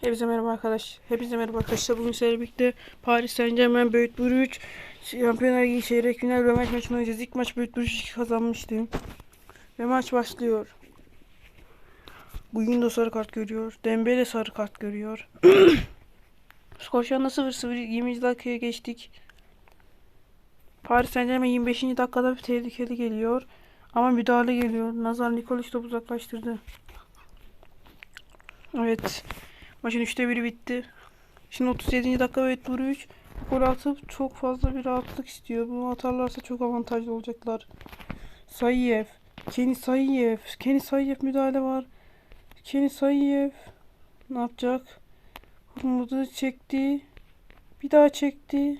Hepinize merhaba arkadaş. Hepinize merhaba arkadaşlar. Bugün sizlerle birlikte Paris Saint Germain Büyük Brüj Şampiyonlar Ligi çeyrek final rövanş maçını oynayacağız. İlk maç Büyük Brüj kazanmıştı. Ve maç başlıyor. Bugün de sarı kart görüyor. Dembele sarı kart görüyor. Skor şu anda 0-0. 20. dakikaya geçtik. Paris Saint Germain 25. dakikada bir tehlikeli geliyor. Ama müdahale geliyor. Nazar Nikolic topu uzaklaştırdı. Evet. Maçın 3'te biri bitti. Şimdi 37. dakika ve Etburu 3 gol atıp çok fazla bir rahatlık istiyor. Bunu atarlarsa çok avantajlı olacaklar. Sayyev. Kenny Sayyev. Kenny Sayyev müdahale var. Kenny Sayyev. Ne yapacak? Vurmadı. Çekti. Bir daha çekti.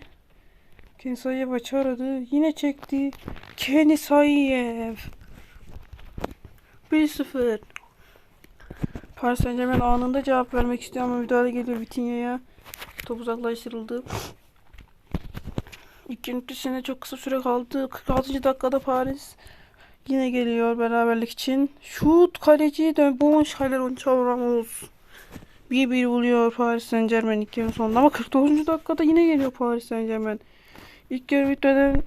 Kenny Sayyev açı aradı. Yine çekti. Kenny Sayyev. 1-0. Paris Saint Germain anında cevap vermek istiyor ama müdahale geliyor Vitinha'ya. Top uzaklaştırıldı. İkincisine çok kısa süre kaldı. 46. dakikada Paris yine geliyor beraberlik için. Şut kaleci de Bon Şaler Ramos. 1-1 buluyor Paris Saint Germain ilk yarının sonunda ama 49. dakikada yine geliyor Paris Saint Germain. İlk yarı bitmeden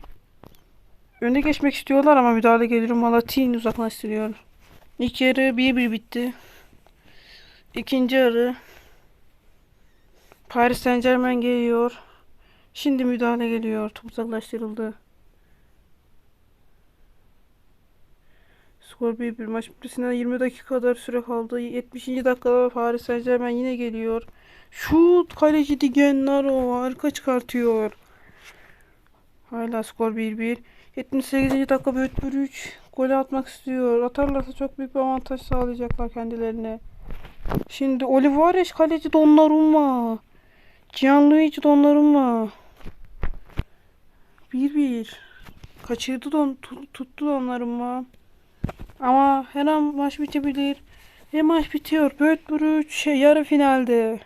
öne geçmek istiyorlar ama müdahale geliyor. Malatin uzaklaştırıyor. İlk yarı 1-1 bitti. İkinci yarı Paris Saint Germain geliyor. Şimdi müdahale geliyor. Top uzaklaştırıldı. Skor 1-1. Maç bitmesine 20 dakika kadar süre kaldı. 70. dakikada Paris Saint Germain yine geliyor. Şut kaleci Digen Naro harika çıkartıyor. Hala skor 1-1. 78. dakika Böğüt 3 gol atmak istiyor. Atarlarsa çok büyük bir avantaj sağlayacaklar kendilerine. Şimdi Olivares kaleci Donnarumma. Gianluigi Donnarumma. 1-1. Kaçırdı don tu- tuttu Donnarumma. Ama her an maç bitebilir. Ve maç bitiyor. Böğüt şey yarı finalde.